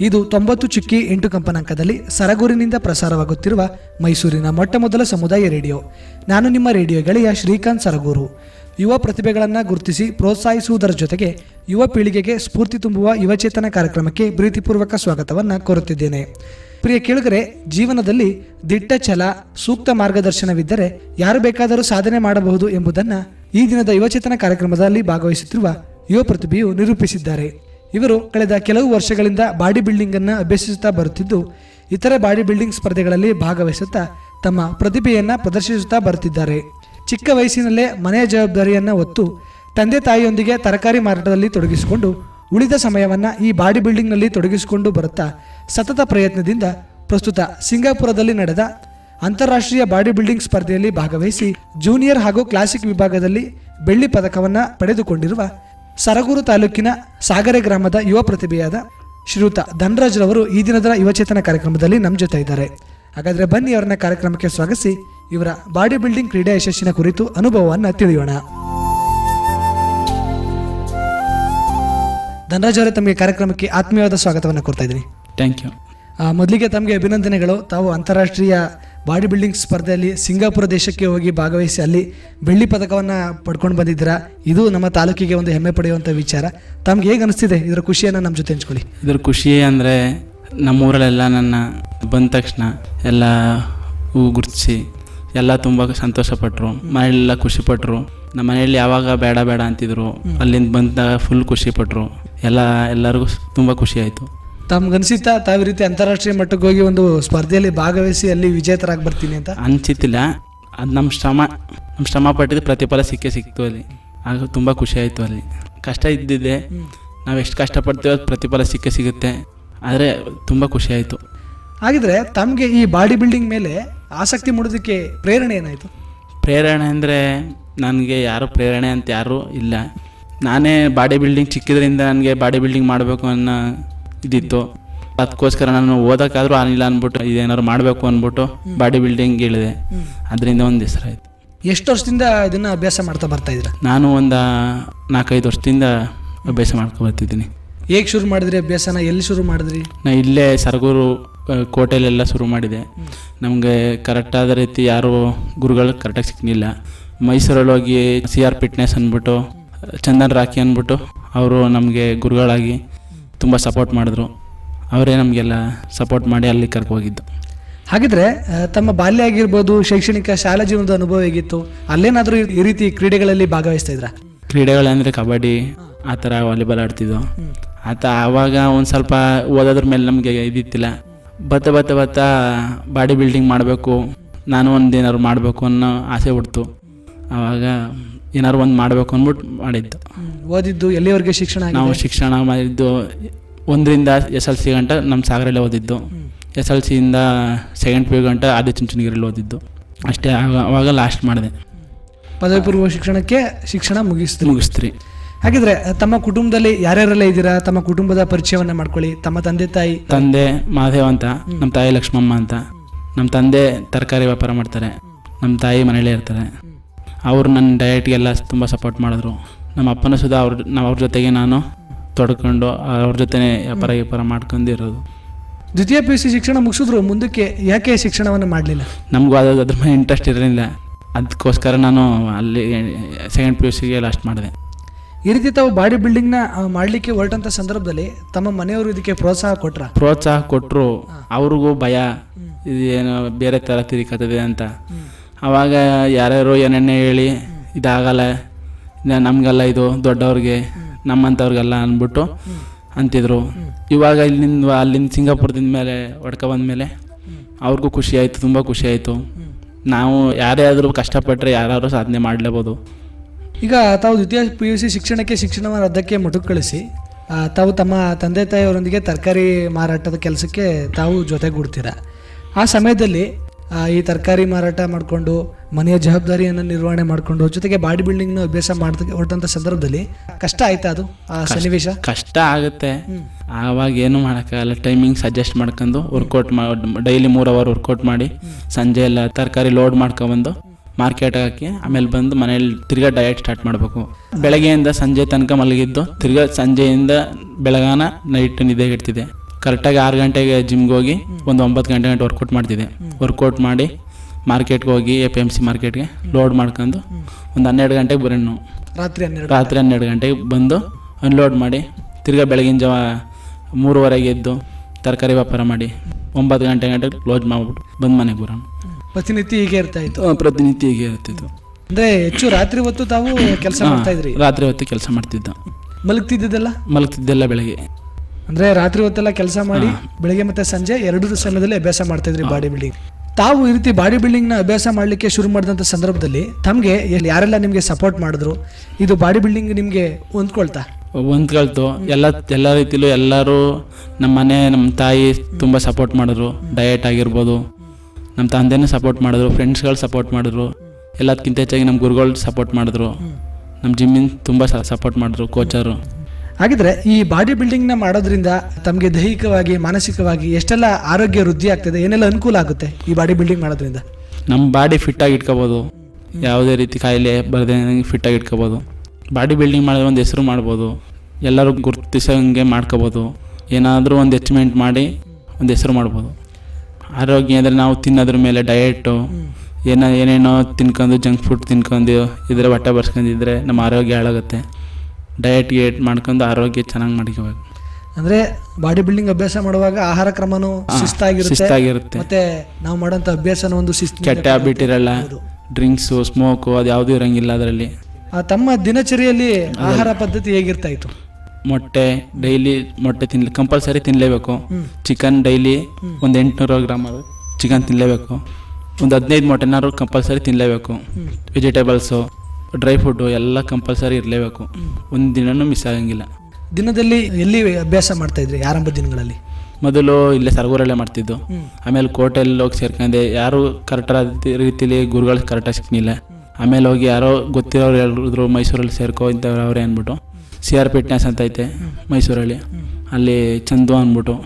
ಇದು ತೊಂಬತ್ತು ಚುಕ್ಕಿ ಎಂಟು ಕಂಪನಾಂಕದಲ್ಲಿ ಸರಗೂರಿನಿಂದ ಪ್ರಸಾರವಾಗುತ್ತಿರುವ ಮೈಸೂರಿನ ಮೊಟ್ಟಮೊದಲ ಸಮುದಾಯ ರೇಡಿಯೋ. ನಾನು ನಿಮ್ಮ ರೇಡಿಯೋ ಗೆಳೆಯ ಶ್ರೀಕಾಂತ್ ಸರಗೂರು. ಯುವ ಪ್ರತಿಭೆಗಳನ್ನು ಗುರುತಿಸಿ ಪ್ರೋತ್ಸಾಹಿಸುವುದರ ಜೊತೆಗೆ ಯುವ ಪೀಳಿಗೆಗೆ ಸ್ಫೂರ್ತಿ ತುಂಬುವ ಯುವಚೇತನ ಕಾರ್ಯಕ್ರಮಕ್ಕೆ ಪ್ರೀತಿಪೂರ್ವಕ ಸ್ವಾಗತವನ್ನು ಕೋರುತ್ತಿದ್ದೇನೆ. ಪ್ರಿಯ ಕೇಳುಗರೆ, ಜೀವನದಲ್ಲಿ ದಿಟ್ಟ ಛಲ, ಸೂಕ್ತ ಮಾರ್ಗದರ್ಶನವಿದ್ದರೆ ಯಾರು ಬೇಕಾದರೂ ಸಾಧನೆ ಮಾಡಬಹುದು ಎಂಬುದನ್ನು ಈ ದಿನದ ಯುವಚೇತನ ಕಾರ್ಯಕ್ರಮದಲ್ಲಿ ಭಾಗವಹಿಸುತ್ತಿರುವ ಯುವ ಪ್ರತಿಭೆಯು ನಿರೂಪಿಸಿದ್ದಾರೆ. ಇವರು ಕಳೆದ ಕೆಲವು ವರ್ಷಗಳಿಂದ ಬಾಡಿ ಬಿಲ್ಡಿಂಗ್ ಅನ್ನು ಅಭ್ಯಸಿಸುತ್ತಾ ಬರುತ್ತಿದ್ದು, ಇತರೆ ಬಾಡಿ ಬಿಲ್ಡಿಂಗ್ ಸ್ಪರ್ಧೆಗಳಲ್ಲಿ ಭಾಗವಹಿಸುತ್ತಾ ತಮ್ಮ ಪ್ರತಿಭೆಯನ್ನು ಪ್ರದರ್ಶಿಸುತ್ತಾ ಬರುತ್ತಿದ್ದಾರೆ. ಚಿಕ್ಕ ವಯಸ್ಸಿನಲ್ಲೇ ಮನೆಯ ಜವಾಬ್ದಾರಿಯನ್ನು ಹೊತ್ತು ತಂದೆ ತಾಯಿಯೊಂದಿಗೆ ತರಕಾರಿ ಮಾರಾಟದಲ್ಲಿ ತೊಡಗಿಸಿಕೊಂಡು, ಉಳಿದ ಸಮಯವನ್ನ ಈ ಬಾಡಿ ಬಿಲ್ಡಿಂಗ್ನಲ್ಲಿ ತೊಡಗಿಸಿಕೊಂಡು ಬರುತ್ತಾ ಸತತ ಪ್ರಯತ್ನದಿಂದ ಪ್ರಸ್ತುತ ಸಿಂಗಾಪುರದಲ್ಲಿ ನಡೆದ ಅಂತಾರಾಷ್ಟ್ರೀಯ ಬಾಡಿ ಬಿಲ್ಡಿಂಗ್ ಸ್ಪರ್ಧೆಯಲ್ಲಿ ಭಾಗವಹಿಸಿ ಜೂನಿಯರ್ ಹಾಗೂ ಕ್ಲಾಸಿಕ್ ವಿಭಾಗದಲ್ಲಿ ಬೆಳ್ಳಿ ಪದಕವನ್ನ ಪಡೆದುಕೊಂಡಿರುವ ಸರಗೂರು ತಾಲೂಕಿನ ಸಾಗರೆ ಗ್ರಾಮದ ಯುವ ಪ್ರತಿಭೆಯಾದ ಶ್ರೀಯುತ ಧನರಾಜ್ರವರು ಈ ದಿನದ ಯುವಚೇತನ ಕಾರ್ಯಕ್ರಮದಲ್ಲಿ ನಮ್ಮ ಜೊತೆ ಇದ್ದಾರೆ. ಹಾಗಾದ್ರೆ ಬನ್ನಿ ಅವರನ್ನ ಕಾರ್ಯಕ್ರಮಕ್ಕೆ ಸ್ವಾಗತಿಸಿ ಇವರ ಬಾಡಿ ಬಿಲ್ಡಿಂಗ್ ಕ್ರೀಡಾ ಯಶಸ್ಸಿನ ಕುರಿತು ಅನುಭವವನ್ನು ತಿಳಿಯೋಣ. ಧನರಾಜ್ ಅವರೇ ತಮಗೆ ಕಾರ್ಯಕ್ರಮಕ್ಕೆ ಆತ್ಮೀಯವಾದ ಸ್ವಾಗತವನ್ನು ಕೊಡ್ತಾ ಇದ್ದೀನಿ. ಥ್ಯಾಂಕ್ ಯು ಮೊದಲಿಗೆ ತಮಗೆ ಅಭಿನಂದನೆಗಳು. ತಾವು ಅಂತಾರಾಷ್ಟ್ರೀಯ ಬಾಡಿ ಬಿಲ್ಡಿಂಗ್ ಸ್ಪರ್ಧೆಯಲ್ಲಿ ಸಿಂಗಾಪುರ ದೇಶಕ್ಕೆ ಹೋಗಿ ಭಾಗವಹಿಸಿ ಅಲ್ಲಿ ಬೆಳ್ಳಿ ಪದಕವನ್ನು ಪಡ್ಕೊಂಡು ಬಂದಿದ್ದೀರಾ. ಇದು ನಮ್ಮ ತಾಲೂಕಿಗೆ ಒಂದು ಹೆಮ್ಮೆ ಪಡೆಯುವಂಥ ವಿಚಾರ. ತಮ್ಗೆ ಹೇಗೆ ಅನಿಸ್ತಿದೆ ಇದರ ಖುಷಿಯನ್ನು ನಮ್ಮ ಜೊತೆ ಹಂಚ್ಕೊಳ್ಳಿ. ಇದರ ಖುಷಿ ಅಂದರೆ ನಮ್ಮೂರಲ್ಲೆಲ್ಲ ನನ್ನ ಬಂದ ತಕ್ಷಣ ಎಲ್ಲ ಹೂ ಗುರ್ತಿಸಿ ಎಲ್ಲ ತುಂಬ ಸಂತೋಷಪಟ್ಟರು ಮನೆಯಲ್ಲೆಲ್ಲ ಖುಷಿಪಟ್ಟರು ನಮ್ಮ ಮನೆಯಲ್ಲಿ ಯಾವಾಗ ಬೇಡ ಬೇಡ ಅಂತಿದ್ರು. ಅಲ್ಲಿಂದ ಬಂದಾಗ ಫುಲ್ ಖುಷಿಪಟ್ಟರು ಎಲ್ಲ ಎಲ್ಲರಿಗೂ ತುಂಬ ಖುಷಿ ಆಯಿತು. ತಮ್ಗನ್ಸಿತ್ತಾ ತಾವು ರೀತಿ ಅಂತಾರಾಷ್ಟ್ರೀಯ ಮಟ್ಟಕ್ಕೆ ಹೋಗಿ ಒಂದು ಸ್ಪರ್ಧೆಯಲ್ಲಿ ಭಾಗವಹಿಸಿ ಅಲ್ಲಿ ವಿಜೇತರಾಗಿ ಬರ್ತೀನಿ ಅಂತ? ಅನಿಸಿತ್ತಿಲ್ಲ. ಅದು ನಮ್ಮ ಶ್ರಮ ನಮ್ಮ ಶ್ರಮ ಪಟ್ಟಿದ್ದು ಪ್ರತಿಫಲ ಸಿಕ್ಕೇ ಸಿಕ್ತು ಅಲ್ಲಿ. ಆಗ ತುಂಬ ಖುಷಿ ಆಯಿತು ಅಲ್ಲಿ. ಕಷ್ಟ ಇದ್ದಿದ್ದೆ. ನಾವು ಎಷ್ಟು ಕಷ್ಟಪಡ್ತೀವೋ ಅದು ಪ್ರತಿಫಲ ಸಿಕ್ಕೇ ಸಿಗುತ್ತೆ. ಆದರೆ ತುಂಬ ಖುಷಿ ಆಯಿತು. ಹಾಗಿದ್ರೆ ತಮಗೆ ಈ ಬಾಡಿ ಬಿಲ್ಡಿಂಗ್ ಮೇಲೆ ಆಸಕ್ತಿ ಮೂಡೋದಕ್ಕೆ ಪ್ರೇರಣೆ ಏನಾಯಿತು? ಪ್ರೇರಣೆ ಅಂದರೆ ನನಗೆ ಯಾರು ಪ್ರೇರಣೆ ಅಂತ ಯಾರೂ ಇಲ್ಲ. ನಾನೇ ಬಾಡಿ ಬಿಲ್ಡಿಂಗ್ ಚಿಕ್ಕಿದ್ರಿಂದ ನನಗೆ ಬಾಡಿ ಬಿಲ್ಡಿಂಗ್ ಮಾಡಬೇಕು ಅನ್ನೋ ಇದಿತ್ತು ಅದಕ್ಕೋಸ್ಕರ ನಾನು ಓದೋಕ್ಕಾದ್ರೂ ಆಗಿಲ್ಲ ಅಂದ್ಬಿಟ್ಟು ಇದೇನಾದ್ರು ಮಾಡಬೇಕು ಅಂದ್ಬಿಟ್ಟು ಬಾಡಿ ಬಿಲ್ಡಿಂಗ್ ಇಳಿದೆ ಅದರಿಂದ ಒಂದು ಹೆಸರಾಯಿತು ಎಷ್ಟು ವರ್ಷದಿಂದ ಇದನ್ನ ಅಭ್ಯಾಸ ಮಾಡ್ತಾ ಬರ್ತಾ ಇದ್ದೀರಾ? ನಾನು ಒಂದು ನಾಲ್ಕೈದು ವರ್ಷದಿಂದ ಅಭ್ಯಾಸ ಮಾಡ್ಕೊ ಬರ್ತಿದ್ದೀನಿ. ಹೇಗೆ ಶುರು ಮಾಡಿದ್ರಿ ಅಭ್ಯಾಸನ? ಎಲ್ಲಿ ಶುರು ಮಾಡಿದ್ರಿ? ನಾ ಇಲ್ಲೇ ಸರಗೂರು ಕೋಟೆಲೆಲ್ಲ ಶುರು ಮಾಡಿದೆ. ನಮಗೆ ಕರೆಕ್ಟಾದ ರೀತಿ ಯಾರು ಗುರುಗಳು ಕರೆಕ್ಟಾಗಿ ಸಿಕ್ಕಲಿಲ್ಲ ಮೈಸೂರಲ್ಲಿ ಹೋಗಿ ಸಿ ಆರ್ ಫಿಟ್ನೆಸ್ ಅಂದ್ಬಿಟ್ಟು ಚಂದನ್ ರಾಕಿ ಅಂದ್ಬಿಟ್ಟು ಅವರು ನಮಗೆ ಗುರುಗಳಾಗಿ ತುಂಬ ಸಪೋರ್ಟ್ ಮಾಡಿದ್ರು. ಅವರೇ ನಮಗೆಲ್ಲ ಸಪೋರ್ಟ್ ಮಾಡಿ ಅಲ್ಲಿ ಕರ್ಕೊ ಹೋಗಿದ್ದು ಹಾಗಿದ್ರೆ ತಮ್ಮ ಬಾಲ್ಯ ಆಗಿರ್ಬೋದು ಶೈಕ್ಷಣಿಕ ಶಾಲಾ ಜೀವನದ ಅನುಭವ ಹೇಗಿತ್ತು? ಅಲ್ಲೇನಾದ್ರೂ ಈ- ಈ ರೀತಿ ಕ್ರೀಡೆಗಳಲ್ಲಿ ಭಾಗವಹಿಸ್ತಾ ಇದ್ರ? ಕ್ರೀಡೆಗಳಂದರೆ ಕಬಡ್ಡಿ ಆ ಥರ ವಾಲಿಬಾಲ್ ಆಡ್ತಿದ್ದೋ. ಆತ ಆವಾಗ ಒಂದು ಸ್ವಲ್ಪ ಓದೋದ್ರ ಮೇಲೆ ನಮಗೆ ಇದಿತ್ತಿಲ್ಲ. ಬತ್ತ ಬತ್ತ ಬತ್ತ ಬಾಡಿ ಬಿಲ್ಡಿಂಗ್ ಮಾಡಬೇಕು ನಾನು ಒಂದೇನಾದ್ರು ಮಾಡಬೇಕು ಅನ್ನೋ ಆಸೆ ಹುಡ್ತು ಆವಾಗ ಏನಾದ್ರು ಒಂದು ಮಾಡಬೇಕು ಅಂದ್ಬಿಟ್ಟು ಮಾಡಿದ್ದು. ಓದಿದ್ದು ಎಲ್ಲಿವರೆಗೆ ಶಿಕ್ಷಣ? ನಾವು ಶಿಕ್ಷಣ ಮಾಡಿದ್ದು ಒಂದರಿಂದ ಎಸ್ ಎಲ್ ಸಿ ಗಂಟ ನಮ್ಮ ಸಾಗರಲ್ಲೇ ಓದಿದ್ದು. ಎಸ್ ಎಲ್ ಸಿಯಿಂದ ಸೆಕೆಂಡ್ ಪಿ ಯು ಗಂಟ ಆದಿಚುಂಚನಗಿರಿಯಲ್ಲಿ ಓದಿದ್ದು. ಅಷ್ಟೇ ಆವಾಗ ಲಾಸ್ಟ್ ಮಾಡಿದೆ. ಪದವಿ ಪೂರ್ವ ಶಿಕ್ಷಣಕ್ಕೆ ಶಿಕ್ಷಣ ಮುಗಿಸ್ತೀರಿ. ಮುಗಿಸ್ತ್ರಿ. ಹಾಗಿದ್ರೆ ತಮ್ಮ ಕುಟುಂಬದಲ್ಲಿ ಯಾರ್ಯಾರೆಲ್ಲ ಇದ್ದೀರಾ? ತಮ್ಮ ಕುಟುಂಬದ ಪರಿಚಯವನ್ನ ಮಾಡ್ಕೊಳ್ಳಿ. ತಮ್ಮ ತಂದೆ ತಾಯಿ. ತಂದೆ ಮಾಧೇವ್ ಅಂತ ನಮ್ಮ ತಾಯಿ ಲಕ್ಷ್ಮಮ್ಮ ಅಂತ. ನಮ್ಮ ತಂದೆ ತರಕಾರಿ ವ್ಯಾಪಾರ ಮಾಡ್ತಾರೆ. ನಮ್ಮ ತಾಯಿ ಮನೆಯಲ್ಲೇ ಇರ್ತಾರೆ. ಅವರು ನನ್ನ ಡಯಟ್ಗೆಲ್ಲ ತುಂಬ ಸಪೋರ್ಟ್ ಮಾಡಿದ್ರು. ನಮ್ಮ ಅಪ್ಪನೂ ಸುಧಾ ಅವ್ರ ನಾವು ಅವ್ರ ಜೊತೆಗೆ ನಾನು ತೊಡ್ಕೊಂಡು ಅವ್ರ ಜೊತೆ ವ್ಯಾಪಾರ ವ್ಯಾಪಾರ ಮಾಡ್ಕೊಂಡಿರೋದು. ದ್ವಿತೀಯ ಪಿ ಯು ಸಿ ಶಿಕ್ಷಣ ಮುಗಿಸಿದ್ರು ಮುಂದಕ್ಕೆ ಯಾಕೆ ಶಿಕ್ಷಣವನ್ನು ಮಾಡಲಿಲ್ಲ? ನಮಗೂ ಅದು ಅದ್ರ ಮೇಲೆ ಇಂಟ್ರೆಸ್ಟ್ ಇರಲಿಲ್ಲ. ಅದಕ್ಕೋಸ್ಕರ ನಾನು ಅಲ್ಲಿ ಸೆಕೆಂಡ್ ಪಿ ಯು ಸಿಗೆ ಲಾಸ್ಟ್ ಮಾಡಿದೆ. ಈ ರೀತಿ ತಾವು ಬಾಡಿ ಬಿಲ್ಡಿಂಗ್ನ ಮಾಡಲಿಕ್ಕೆ ಹೊರಟಂಥ ಸಂದರ್ಭದಲ್ಲಿ ತಮ್ಮ ಮನೆಯವರು ಇದಕ್ಕೆ ಪ್ರೋತ್ಸಾಹ ಕೊಟ್ರ? ಪ್ರೋತ್ಸಾಹ ಕೊಟ್ಟರು ಅವ್ರಿಗೂ ಭಯ. ಇದೇನೋ ಬೇರೆ ಥರ ತಿರಿಕತದೆ ಅಂತ. ಆವಾಗ ಯಾರ್ಯಾರು ಏನೇನೇ ಹೇಳಿ ಇದಾಗಲ್ಲ ನಮಗೆಲ್ಲ ಇದು ದೊಡ್ಡವ್ರಿಗೆ ನಮ್ಮಂಥವ್ರಿಗೆಲ್ಲ ಅಂದ್ಬಿಟ್ಟು ಅಂತಿದ್ರು. ಇವಾಗ ಇಲ್ಲಿಂದ, ಅಲ್ಲಿಂದ ಸಿಂಗಾಪುರದಿಂದ ಮೇಲೆ ಹೊಡ್ಕೊ ಬಂದಮೇಲೆ ಅವ್ರಿಗೂ ಖುಷಿ ಆಯಿತು, ತುಂಬ ಖುಷಿ ಆಯಿತು. ನಾವು ಯಾರೇ ಆದರೂ ಕಷ್ಟಪಟ್ಟರೆ ಯಾರಾದರೂ ಸಾಧನೆ ಮಾಡಲೇಬೋದು. ಈಗ ತಾವು ದ್ವಿತೀಯ ಪಿ ಯು ಸಿ ಶಿಕ್ಷಣಕ್ಕೆ ಶಿಕ್ಷಣವನ್ನು ಅದಕ್ಕೆ ಮುಟುಕು ಕಳಿಸಿ ತಾವು ತಮ್ಮ ತಂದೆ ತಾಯಿಯವರೊಂದಿಗೆ ತರಕಾರಿ ಮಾರಾಟದ ಕೆಲಸಕ್ಕೆ ತಾವು ಜೊತೆಗೂಡ್ತೀರ? ಆ ಸಮಯದಲ್ಲಿ ಈ ತರಕಾರಿ ಮಾರಾಟ ಮಾಡಿಕೊಂಡು ಮನೆಯ ಜವಾಬ್ದಾರಿಯನ್ನು ನಿರ್ವಹಣೆ ಮಾಡಿಕೊಂಡು ಜೊತೆಗೆ ಬಾಡಿ ಬಿಲ್ಡಿಂಗ್ನ ಅಭ್ಯಾಸ ಮಾಡ್ತಕ್ಕೆ ಹೊರಟಂಥ ಸಂದರ್ಭದಲ್ಲಿ ಕಷ್ಟ ಆಯ್ತಾ ಅದು ಆ ಸನ್ನಿವೇಶ? ಕಷ್ಟ ಆಗುತ್ತೆ. ಆವಾಗ ಏನು ಮಾಡೋಕ್ಕಾಗಲ್ಲ. ಟೈಮಿಂಗ್ಸ್ ಅಡ್ಜಸ್ಟ್ ಮಾಡ್ಕೊಂಡು ವರ್ಕೌಟ್ ಮಾಡಿ ಡೈಲಿ ಮೂರು ಅವರ್ ವರ್ಕೌಟ್ ಮಾಡಿ ಸಂಜೆ ಎಲ್ಲ ತರಕಾರಿ ಲೋಡ್ ಮಾಡ್ಕೊಬಂದು ಮಾರ್ಕೆಟ್ ಹಾಕಿ ಆಮೇಲೆ ಬಂದು ಮನೇಲಿ ತಿರ್ಗಾ ಡಯಟ್ ಸ್ಟಾರ್ಟ್ ಮಾಡಬೇಕು. ಬೆಳಗ್ಗೆಯಿಂದ ಸಂಜೆ ತನಕ ಮಲಗಿದ್ದು ತಿರ್ಗಾ ಸಂಜೆಯಿಂದ ಬೆಳಗಾನ ನೈಟ್ ನಿದ್ದೆಗೆಡ್ತಿದೆ ಕರೆಕ್ಟಾಗಿ ಆರು ಗಂಟೆಗೆ ಜಿಮ್ಗೆ ಹೋಗಿ ಒಂದು ಒಂಬತ್ತು ಗಂಟೆ ಗಂಟೆ ವರ್ಕೌಟ್ ಮಾಡ್ತಿದ್ದೆ. ವರ್ಕೌಟ್ ಮಾಡಿ ಮಾರ್ಕೆಟ್ಗೆ ಹೋಗಿ ಎ ಪಿ ಎಂ ಸಿ ಮಾರ್ಕೆಟ್ಗೆ ಲೋಡ್ ಮಾಡ್ಕೊಂಡು ಒಂದು ಹನ್ನೆರಡು ಗಂಟೆಗೆ ಬರೋಣ ರಾತ್ರಿ ಹನ್ನೆರಡು ರಾತ್ರಿ ಹನ್ನೆರಡು ಗಂಟೆಗೆ ಬಂದು ಅನ್ಲೋಡ್ ಮಾಡಿ ತಿರ್ಗಾ ಬೆಳಗಿನ ಜಾವ ಮೂರುವರೆಗೆ ಎದ್ದು ತರಕಾರಿ ವ್ಯಾಪಾರ ಮಾಡಿ ಒಂಬತ್ತು ಗಂಟೆ ಗಂಟೆಗೆ ಕ್ಲೋಸ್ ಮಾಡ್ಬಿಟ್ಟು ಬಂದು ಮನೆಗೆ ಬರೋಣ. ಪ್ರತಿನಿತ್ಯ ಹೀಗೆ ಇರ್ತಾ ಇತ್ತು? ಪ್ರತಿನಿತ್ಯ ಹೀಗೆ ಇರ್ತಿತ್ತು. ಅಂದ್ರೆ ಹೆಚ್ಚು ರಾತ್ರಿ ಹೊತ್ತು ತಾವು ಕೆಲಸ ಮಾಡ್ತಾ ಇದ್ರಿ? ರಾತ್ರಿ ಹೊತ್ತು ಕೆಲಸ ಮಾಡ್ತಿದ್ದ. ಮಲಗ್ತಿದ್ದಲ್ಲ ಮಲಗ್ತಿದ್ದೆಲ್ಲ ಬೆಳಗ್ಗೆ. ಅಂದ್ರೆ ರಾತ್ರಿ ಹೊತ್ತೆಲ್ಲ ಕೆಲಸ ಮಾಡಿ ಬೆಳಗ್ಗೆ ಮತ್ತೆ ಸಂಜೆ ಎರಡು ಸಮಯದಲ್ಲಿ ಅಭ್ಯಾಸ ಮಾಡ್ತಾ ಇದ್ರಿ ಬಾಡಿ ಬಿಲ್ಡಿಂಗ್ ತಾವು ಈ ರೀತಿ ಬಾಡಿ ಬಿಲ್ಡಿಂಗ್ನ ಅಭ್ಯಾಸ ಮಾಡಲಿಕ್ಕೆ ಶುರು ಮಾಡಿದಂಥ ಸಂದರ್ಭದಲ್ಲಿ ತಮಗೆ ಯಾರೆಲ್ಲ ನಿಮಗೆ ಸಪೋರ್ಟ್ ಮಾಡಿದ್ರು? ಇದು ಬಾಡಿ ಬಿಲ್ಡಿಂಗ್ ನಿಮಗೆ ಹೊಂದ್ಕೊಳ್ತಾ? ಹೊಂದ್ಕೊಳ್ತು. ಎಲ್ಲ ಎಲ್ಲ ರೀತಿಲೂ ಎಲ್ಲರೂ ನಮ್ಮ ಮನೆ ನಮ್ಮ ತಾಯಿ ತುಂಬ ಸಪೋರ್ಟ್ ಮಾಡಿದ್ರು. ಡಯಟ್ ಆಗಿರ್ಬೋದು ನಮ್ಮ ತಂದೆನೂ ಸಪೋರ್ಟ್ ಮಾಡಿದ್ರು ಫ್ರೆಂಡ್ಸ್ಗಳು ಸಪೋರ್ಟ್ ಮಾಡಿದ್ರು. ಎಲ್ಲದಕ್ಕಿಂತ ಹೆಚ್ಚಾಗಿ ನಮ್ಮ ಗುರುಗಳು ಸಪೋರ್ಟ್ ಮಾಡಿದ್ರು. ನಮ್ಮ ಜಿಮ್ಮಿನ ತುಂಬ ಸಪೋರ್ಟ್ ಮಾಡಿದ್ರು ಕೋಚರು ಹಾಗಿದ್ರೆ ಈ ಬಾಡಿ ಬಿಲ್ಡಿಂಗ್ನ ಮಾಡೋದ್ರಿಂದ ತಮಗೆ ದೈಹಿಕವಾಗಿ, ಮಾನಸಿಕವಾಗಿ ಎಷ್ಟೆಲ್ಲ ಆರೋಗ್ಯ ವೃದ್ಧಿ ಆಗ್ತದೆ, ಏನೆಲ್ಲ ಅನುಕೂಲ ಆಗುತ್ತೆ ಈ ಬಾಡಿ ಬಿಲ್ಡಿಂಗ್ ಮಾಡೋದ್ರಿಂದ? ನಮ್ಮ ಬಾಡಿ ಫಿಟ್ಟಾಗಿ ಇಟ್ಕೋಬೋದು. ಯಾವುದೇ ರೀತಿ ಕಾಯಿಲೆ ಬರದೇ ಫಿಟ್ಟಾಗಿ ಇಟ್ಕೋಬೋದು. ಬಾಡಿ ಬಿಲ್ಡಿಂಗ್ ಮಾಡಿದ್ರೆ ಒಂದು ಹೆಸರು ಮಾಡ್ಬೋದು. ಎಲ್ಲರೂ ಗುರುತಿಸೋಂಗೆ ಮಾಡ್ಕೋಬೋದು. ಏನಾದರೂ ಒಂದು ಎಚ್ಮೆಂಟ್ ಮಾಡಿ ಒಂದು ಹೆಸರು ಮಾಡ್ಬೋದು. ಆರೋಗ್ಯ ಅಂದರೆ ನಾವು ತಿನ್ನೋದ್ರ ಮೇಲೆ ಡಯೆಟ್ಟು ಏನೋ ಏನೇನೋ ತಿನ್ಕೊಂಡು ಜಂಕ್ ಫುಡ್ ತಿನ್ಕೊಂಡು, ಇದ್ರೆ ಹೊಟ್ಟೆ ಬರ್ಸ್ಕೊಂಡಿದ್ರೆ ನಮ್ಮ ಆರೋಗ್ಯ ಹಾಳಾಗುತ್ತೆ. ಡಯಟ್ ಗೇಟ್ ಮಾಡ್ಕೊಂಡು ಆರೋಗ್ಯ ಚೆನ್ನಾಗಿ ಮಾಡ್ಕೋಬೇಕು. ಅಂದ್ರೆ ಬಾಡಿ ಬಿಲ್ಡಿಂಗ್ ಅಭ್ಯಾಸ ಮಾಡುವಾಗ ಆಹಾರ ಕ್ರಮನೂ ಶಿಸ್ತಾಗಿರುತ್ತೆ. ಮತ್ತೆ ನಾವು ಮಾಡೋಂಥ ಅಭ್ಯಾಸನ ಒಂದು ಶಿಸ್ತು ಕೆಟ್ಟ ಹ್ಯಾಬಿಟ್ ಇರಲ್ಲ. ಡ್ರಿಂಕ್ಸು ಸ್ಮೋಕು ಅದು ಯಾವುದೂ ಇರಂಗಿಲ್ಲ ಅದರಲ್ಲಿ. ಆ, ತಮ್ಮ ದಿನಚರಿಯಲ್ಲಿ ಆಹಾರ ಪದ್ಧತಿ ಹೇಗಿರ್ತಾ ಇತ್ತು? ಮೊಟ್ಟೆ ಡೈಲಿ ಮೊಟ್ಟೆ ತಿನ್ಲಿ ಕಂಪಲ್ಸರಿ ತಿನ್ನಲೇಬೇಕು ಚಿಕನ್ ಡೈಲಿ ಒಂದು ಎಂಟುನೂರು ಗ್ರಾಮ್ ಚಿಕನ್ ತಿನ್ನಲೇಬೇಕು ಒಂದು ಹದಿನೈದು ಮೊಟ್ಟೆನಾರು ಕಂಪಲ್ಸರಿ ತಿನ್ನಲೇಬೇಕು ವೆಜಿಟೇಬಲ್ಸು ಡ್ರೈ ಫುಡ್ಡು ಎಲ್ಲ ಕಂಪಲ್ಸರಿ ಇರಲೇಬೇಕು. ಒಂದು ದಿನನೂ ಮಿಸ್ ಆಗಂಗಿಲ್ಲ. ದಿನದಲ್ಲಿ ಎಲ್ಲಿ ಅಭ್ಯಾಸ ಮಾಡ್ತಾ ಇದ್ರಿ? ಆರಂಭ ದಿನಗಳಲ್ಲಿ? ಮೊದಲು ಇಲ್ಲೇ ಸರ್ಗೂರಲ್ಲೇ ಮಾಡ್ತಿದ್ದು. ಆಮೇಲೆ ಕೋಟೆಲ್ಲಿ ಹೋಗಿ ಸೇರ್ಕೊಂಡೆ. ಯಾರು ಕರೆಕ್ಟಾದ ರೀತಿಲಿ ಗುರುಗಳು ಕರೆಕ್ಟಾಗಿ ಸಿಕ್ಕಿಲ್ಲ ಆಮೇಲೆ ಹೋಗಿ ಯಾರೋ ಗೊತ್ತಿರೋರು ಹೇಳಿದ್ರು ಮೈಸೂರಲ್ಲಿ ಸೇರ್ಕೋ ಇಂಥವ್ರು ಅವರೇ ಅಂದ್ಬಿಟ್ಟು. ಸಿ ಆರ್ ಫಿಟ್ನೆಸ್ ಅಂತ ಐತೆ ಮೈಸೂರಲ್ಲಿ. ಅಲ್ಲಿ ಚಂದು ಅಂದ್ಬಿಟ್ಟು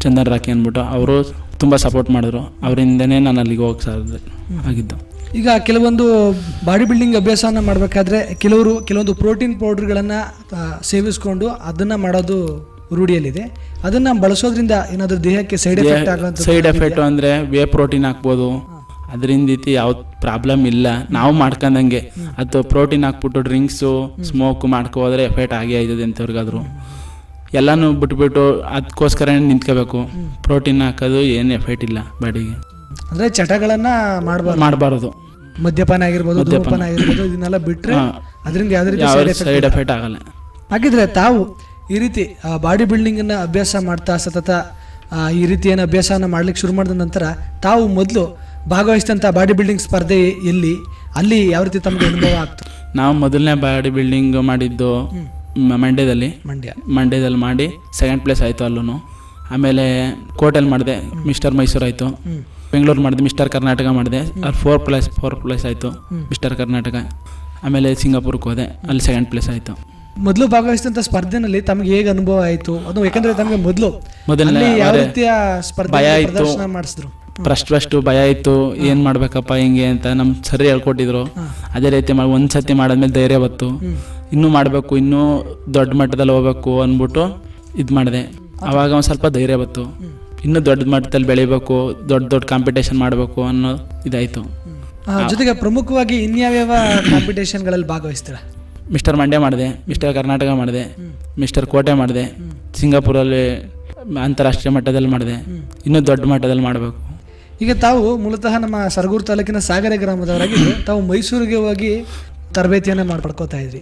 ಚಂದನ್ ರಾಕಿ ಅಂದ್ಬಿಟ್ಟು. ಅವರು ತುಂಬ ಸಪೋರ್ಟ್ ಮಾಡಿದ್ರು. ಅವರಿಂದನೇ ನಾನು ಅಲ್ಲಿಗೆ ಹೋಗಿ ಸಾಧ್ಯ ಆಗಿದ್ದು. ಈಗ ಕೆಲವೊಂದು ಬಾಡಿ ಬಿಲ್ಡಿಂಗ್ ಅಭ್ಯಾಸವನ್ನು ಮಾಡಬೇಕಾದ್ರೆ ಕೆಲವರು ಕೆಲವೊಂದು ಪ್ರೋಟೀನ್ ಪೌಡ್ರ್ಗಳನ್ನು ಸೇವಿಸ್ಕೊಂಡು ಅದನ್ನು ಮಾಡೋದು ರೂಢಿಯಲ್ಲಿದೆ. ಅದನ್ನು ಬಳಸೋದ್ರಿಂದ ಏನಾದರೂ ದೇಹಕ್ಕೆ ಸೈಡ್ ಎಫೆಕ್ಟ್ ಆಗುವಂಥ ಸೈಡ್ ಎಫೆಕ್ಟ್ ಅಂದರೆ ವೇ ಪ್ರೋಟೀನ್ ಹಾಕ್ಬೋದು. ಅದರಿಂದ ರೀತಿ ಯಾವ ಪ್ರಾಬ್ಲಮ್ ಇಲ್ಲ. ನಾವು ಮಾಡ್ಕೊಂಡಂಗೆ. ಅದು ಪ್ರೋಟೀನ್ ಹಾಕ್ಬಿಟ್ಟು ಡ್ರಿಂಕ್ಸು ಸ್ಮೋಕ್ ಮಾಡ್ಕೋದ್ರೆ ಎಫೆಕ್ಟ್ ಆಗೇ ಆಯ್ತದೆ ಅಂತವ್ರಿಗಾದ್ರು ಎಲ್ಲನೂ ಬಿಟ್ಬಿಟ್ಟು ಅದಕ್ಕೋಸ್ಕರ ನಿಂತ್ಕೋಬೇಕು. ಪ್ರೋಟೀನ್ ಹಾಕೋದು ಏನು ಎಫೆಕ್ಟ್ ಇಲ್ಲ ಬಾಡಿಗೆ. ಅಂದರೆ ಚಟಗಳನ್ನು ಮಾಡಬಾರ್ದು. ಮಾಡಬಾರ್ದು. ಮದ್ಯಪಾನ ಆಗಿರ್ಬೋದು. ಧೂಮಪಾನ ಆಗಿರ್ಬೋದು ಇದನ್ನೆಲ್ಲ ಬಿಟ್ಟರೆ ಅದರಿಂದ ಯಾವುದೇ ರೀತಿ ಸೈಡ್ ಎಫೆಕ್ಟ್ ಆಗಲ್ಲ. ಹಾಗಿದ್ರೆ ತಾವು ಈ ರೀತಿ ಬಾಡಿ ಬಿಲ್ಡಿಂಗನ್ನು ಅನ್ನ ಅಭ್ಯಾಸ ಮಾಡ್ತಾ ಸತತ ಈ ರೀತಿ ಏನು ಅಭ್ಯಾಸವನ್ನ ಮಾಡ್ಲಿಕ್ಕೆ ಶುರು ಮಾಡಿದ ನಂತರ ತಾವು ಮೊದಲು ಭಾಗವಹಿಸಿದಂಥ ಬಾಡಿ ಬಿಲ್ಡಿಂಗ್ ಸ್ಪರ್ಧೆ ಎಲ್ಲಿ ಅಲ್ಲಿ ಯಾವ ರೀತಿ ತಮಗೆ ಅನುಭವ ಆಗ್ತದೆ ನಾವು ಮೊದಲನೇ ಬಾಡಿ ಬಿಲ್ಡಿಂಗ್ ಮಾಡಿದ್ದು ಮಂಡ್ಯದಲ್ಲಿ. ಮಂಡ್ಯ. ಮಂಡ್ಯದಲ್ಲಿ ಮಾಡಿ ಸೆಕೆಂಡ್ ಪ್ಲೇಸ್ ಆಯಿತು ಅಲ್ಲೂ ಆಮೇಲೆ ಕೋಟೆಲ್ ಮಾಡಿದೆ ಮಿಸ್ಟರ್ ಮೈಸೂರು ಆಯಿತು. ಬೆಂಗಳೂರು ಮಾಡಿದೆ ಮಿಸ್ಟರ್ ಕರ್ನಾಟಕ ಮಾಡಿದೆ. ಅಲ್ಲಿ ಫೋರ್ ಪ್ಲೇಸ್ ಫೋರ್ ಪ್ಲೇಸ್ ಆಯಿತು ಮಿಸ್ಟರ್ ಕರ್ನಾಟಕ. ಆಮೇಲೆ ಸಿಂಗಾಪುರಕ್ಕೆ ಹೋದೆ ಅಲ್ಲಿ ಸೆಕೆಂಡ್ ಪ್ಲೇಸ್ ಆಯಿತು. ಮೊದಲು ಭಾಗವಹಿಸಿದಂಥ ಸ್ಪರ್ಧೆನಲ್ಲಿ ತಮಗೆ ಹೇಗೆ ಅನುಭವ ಆಯಿತು? ಅದು ಯಾಕಂದ್ರೆ ತಮಗೆ ಮೊದಲು ಮೊದಲನೇ ಯಾವ ರೀತಿಯ ಸ್ಪರ್ಧೆ. ಪ್ರದರ್ಶನ ಮಾಡಿಸಿದ್ರು? ಫಸ್ಟ್ ಫಸ್ಟ್ ಭಯ ಇತ್ತು. ಏನು ಮಾಡ್ಬೇಕಪ್ಪ ಹಿಂಗೆ ಅಂತ ನಮ್ಮ ಸರಿ ಹೇಳ್ಕೊಟ್ಟಿದ್ರು. ಅದೇ ರೀತಿ ಮಾಡಿ ಒಂದು ಸತಿ ಮಾಡಿದ್ಮೇಲೆ ಧೈರ್ಯ ಬತ್ತು ಇನ್ನೂ ಮಾಡಬೇಕು ಇನ್ನೂ ದೊಡ್ಡ ಮಟ್ಟದಲ್ಲಿ ಹೋಗ್ಬೇಕು ಅಂದ್ಬಿಟ್ಟು ಇದು ಮಾಡಿದೆ. ಆವಾಗ ಒಂದು ಸ್ವಲ್ಪ ಧೈರ್ಯ ಬತ್ತು ಇನ್ನೂ ದೊಡ್ಡ ಮಟ್ಟದಲ್ಲಿ ಬೆಳಿಬೇಕು ದೊಡ್ಡ ದೊಡ್ಡ ಕಾಂಪಿಟೇಷನ್ ಮಾಡಬೇಕು ಅನ್ನೋ ಇದಾಯಿತು. ಜೊತೆಗೆ ಪ್ರಮುಖವಾಗಿ ಇನ್ಯಾವ್ಯಾವ ಕಾಂಪಿಟೇಷನ್ಗಳಲ್ಲಿ ಭಾಗವಹಿಸ್ತೀರಾ? ಮಿಸ್ಟರ್ ಮಂಡ್ಯ ಮಾಡಿದೆ ಮಿಸ್ಟರ್ ಕರ್ನಾಟಕ ಮಾಡಿದೆ ಮಿಸ್ಟರ್ ಕೋಟೆ ಮಾಡಿದೆ ಸಿಂಗಾಪುರಲ್ಲಿ ಅಂತಾರಾಷ್ಟ್ರೀಯ ಮಟ್ಟದಲ್ಲಿ ಮಾಡಿದೆ. ಇನ್ನೂ ದೊಡ್ಡ ಮಟ್ಟದಲ್ಲಿ ಮಾಡಬೇಕು. ಈಗ ತಾವು ಮೂಲತಃ ನಮ್ಮ ಸರಗೂರು ತಾಲೂಕಿನ ಸಾಗರ ಗ್ರಾಮದವರಾಗಿ ತಾವು ಮೈಸೂರಿಗೆ ಹೋಗಿ ತರಬೇತಿಯನ್ನು ಮಾಡಿ ಪಡ್ಕೋತಾ ಇದ್ರಿ.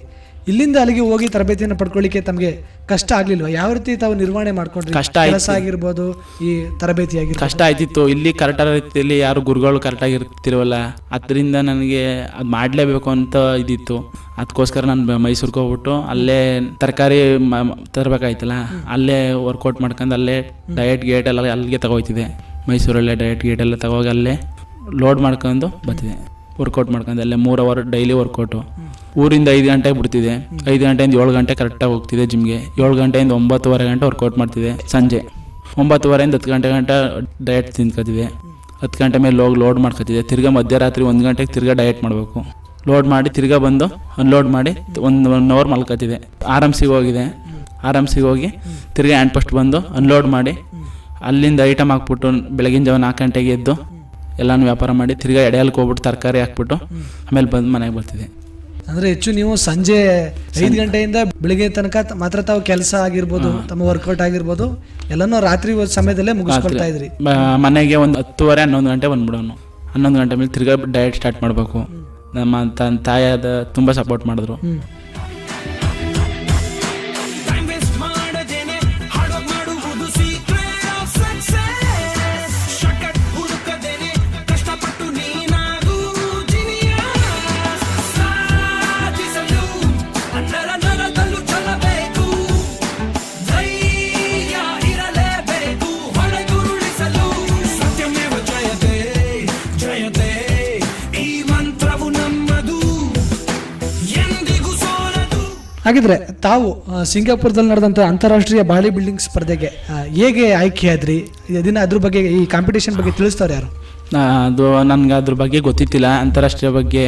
ಇಲ್ಲಿಂದ ಅಲ್ಲಿಗೆ ಹೋಗಿ ತರಬೇತಿಯನ್ನು ಪಡ್ಕೊಳ್ಳಿಕ್ಕೆ ತಮಗೆ ಕಷ್ಟ ಆಗ್ಲಿಲ್ವಾ? ಯಾವ ರೀತಿ ತಾವು ನಿರ್ವಹಣೆ ಮಾಡ್ಕೊಂಡ್ರಿ? ಕಷ್ಟ. ಕೆಲಸ ಆಗಿರ್ಬೋದು ಈ ತರಬೇತಿ ಕಷ್ಟ ಆಯ್ತಿತ್ತು. ಇಲ್ಲಿ ಕರೆಕ್ಟಾದ ರೀತಿಯಲ್ಲಿ ಯಾರು ಗುರುಗಳು ಕರೆಕ್ಟಾಗಿ ಇರ್ತಿರವಲ್ಲ ಅದರಿಂದ ನನಗೆ ಅದು ಮಾಡಲೇಬೇಕು ಅಂತ ಇದಿತ್ತು. ಅದಕ್ಕೋಸ್ಕರ ನಾನು ಮೈಸೂರಿಗೆ ಹೋಗ್ಬಿಟ್ಟು ಅಲ್ಲೇ ತರಕಾರಿ ತರಬೇಕಾಯ್ತಲ್ಲ? ಅಲ್ಲೇ ವರ್ಕೌಟ್ ಮಾಡ್ಕೊಂಡು ಅಲ್ಲೇ ಡಯಟ್ ಗೇಟ್ ಎಲ್ಲ ಅಲ್ಲಿಗೆ ತಗೋಯ್ತಿದೆ ಮೈಸೂರಲ್ಲೇ ಡಯಟ್ ಗೇಟ್ ಎಲ್ಲ ತಗೋಗಿ ಅಲ್ಲೇ ಲೋಡ್ ಮಾಡ್ಕೊಂಡು ಬರ್ತಿದೆ ವರ್ಕೌಟ್ ಮಾಡ್ಕೊಂಡು ಅಲ್ಲೇ ಮೂರು ಅವರ್ ಡೈಲಿ ವರ್ಕೌಟು ಊರಿಂದ ಐದು ಗಂಟೆಗೆ ಬಿಡ್ತಿದೆ. ಐದು ಗಂಟೆಯಿಂದ ಏಳು ಗಂಟೆ ಕರೆಕ್ಟಾಗಿ ಹೋಗ್ತಿದೆ ಜಿಮ್ಗೆ ಏಳು ಗಂಟೆಯಿಂದ ಒಂಬತ್ತುವರೆ ಗಂಟೆ ವರ್ಕೌಟ್ ಮಾಡ್ತಿದೆ ಸಂಜೆ. ಒಂಬತ್ತುವರೆಯಿಂದ ಹತ್ತು ಗಂಟೆ ಗಂಟೆ ಡಯಟ್ ತಿನ್ಕೋತಿದೆ ಹತ್ತು ಗಂಟೆ ಮೇಲೆ ಹೋಗಿ ಲೋಡ್ ಮಾಡ್ಕೊತಿದೆ. ತಿರ್ಗಾ ಮಧ್ಯರಾತ್ರಿ ಒಂದು ಗಂಟೆಗೆ ತಿರ್ಗಾ ಡಯಟ್ ಮಾಡಬೇಕು. ಲೋಡ್ ಮಾಡಿ ತಿರ್ಗಾ ಬಂದು ಅನ್ಲೋಡ್ ಮಾಡಿ ಒಂದು ಒನ್ ಅವರ್ ಮಲ್ಕೋತಿದೆ. ಆರಾಮ್ಸಿಗೆ ಹೋಗಿದೆ. ಆರಾಮ್ಸಿಗೆ ಹೋಗಿ ತಿರ್ಗಾ ಹ್ಯಾಂಡ್ ಪಸ್ಟ್ ಬಂದು ಅನ್ಲೋಡ್ ಮಾಡಿ. ಅಲ್ಲಿಂದ ಐಟಮ್ ಹಾಕ್ಬಿಟ್ಟು ಬೆಳಗಿನ ಜಾವ ನಾಲ್ಕು ಗಂಟೆಗೆ ಎದ್ದು ಎಲ್ಲಾನು ವ್ಯಾಪಾರ ಮಾಡಿ ತಿರ್ಗಾ ಎಡೆಯಲ್ಗೆ ಹೋಗ್ಬಿಟ್ಟು ತರಕಾರಿ ಹಾಕ್ಬಿಟ್ಟು ಆಮೇಲೆ ಬಂದು ಮನೆಗೆ ಬರ್ತಿದೆ ಅಂದ್ರೆ ಹೆಚ್ಚು ನೀವು ಸಂಜೆ ಐದು ಗಂಟೆಯಿಂದ ಬೆಳಿಗ್ಗೆ ತನಕ ಮಾತ್ರ ತಾವು ಕೆಲಸ ಆಗಿರ್ಬೋದು ತಮ್ಮ ವರ್ಕೌಟ್ ಆಗಿರ್ಬೋದು ಎಲ್ಲನೂ ರಾತ್ರಿ ಸಮಯದಲ್ಲೇ ಮುಗಿಸ್ಕೊಳ್ತಾ ಇದ್ರಿ. ಮನೆಗೆ ಒಂದು ಹತ್ತುವರೆ ಹನ್ನೊಂದು ಗಂಟೆ ಬಂದ್ಬಿಡೋನು. ಹನ್ನೊಂದು ಗಂಟೆ ಮೇಲೆ ತಿರ್ಗಾ ಡಯಟ್ ಸ್ಟಾರ್ಟ್ ಮಾಡಬೇಕು. ನಮ್ಮ ತನ್ನ ಅದ ತುಂಬ ಸಪೋರ್ಟ್ ಮಾಡಿದ್ರು. ಹಾಗಿದ್ರೆ ತಾವು ಸಿಂಗಾಪುರದಲ್ಲಿ ನಡೆದಂಥ ಅಂತಾರಾಷ್ಟ್ರೀಯ ಬಾಡಿ ಬಿಲ್ಡಿಂಗ್ ಸ್ಪರ್ಧೆಗೆ ಹೇಗೆ ಆಯ್ಕೆಯಾದ್ರಿ ಇದನ್ನ ಅದ್ರ ಬಗ್ಗೆ ಈ ಕಾಂಪಿಟೇಷನ್ ಬಗ್ಗೆ ತಿಳಿಸ್ತಾರೆ ಯಾರು? ಅದು ನನ್ಗೆ ಅದ್ರ ಬಗ್ಗೆ ಗೊತ್ತಿತ್ತಿಲ್ಲ. ಅಂತಾರಾಷ್ಟ್ರೀಯ ಬಗ್ಗೆ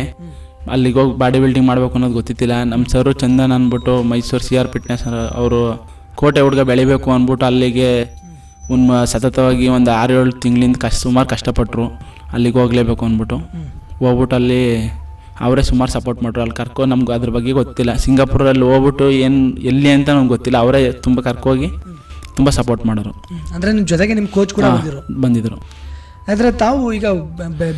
ಅಲ್ಲಿಗೆ ಹೋಗಿ ಬಾಡಿ ಬಿಲ್ಡಿಂಗ್ ಮಾಡಬೇಕು ಅನ್ನೋದು ಗೊತ್ತಿತ್ತಿಲ್ಲ. ನಮ್ಮ ಸರು ಚಂದನ್ ಅಂದ್ಬಿಟ್ಟು ಮೈಸೂರು ಸಿ ಆರ್ ಫಿಟ್ನೆಸ್ ಅವರು ಕೋಟೆ ಹುಡುಗ ಬೆಳಿಬೇಕು ಅಂದ್ಬಿಟ್ಟು ಅಲ್ಲಿಗೆ ಒಂದು ಸತತವಾಗಿ ಒಂದು ಆರು ಏಳು ತಿಂಗಳಿಂದ ಕಷ್ಟ ಸುಮಾರು ಕಷ್ಟಪಟ್ಟರು ಅಲ್ಲಿಗೆ ಹೋಗ್ಲೇಬೇಕು ಅಂದ್ಬಿಟ್ಟು. ಹೋಗ್ಬಿಟ್ಟು ಅಲ್ಲಿ ಅವರೇ ಸುಮಾರು ಸಪೋರ್ಟ್ ಮಾಡ್ರು. ಅಲ್ಲಿ ಕರ್ಕೊ ನಮ್ಗೆ ಅದ್ರ ಬಗ್ಗೆ ಗೊತ್ತಿಲ್ಲ. ಸಿಂಗಾಪುರಲ್ಲಿ ಹೋಗ್ಬಿಟ್ಟು ಏನು ಎಲ್ಲಿ ಅಂತ ನಮ್ಗೆ ಗೊತ್ತಿಲ್ಲ. ಅವರೇ ತುಂಬ ಕರ್ಕೋಗಿ ತುಂಬ ಸಪೋರ್ಟ್ ಮಾಡೋರು. ಅಂದರೆ ನಿಮ್ಮ ಜೊತೆಗೆ ನಿಮ್ಮ ಕೋಚ್ ಕೂಡ ಬಂದಿದ್ದರು ಆದರೆ ತಾವು ಈಗ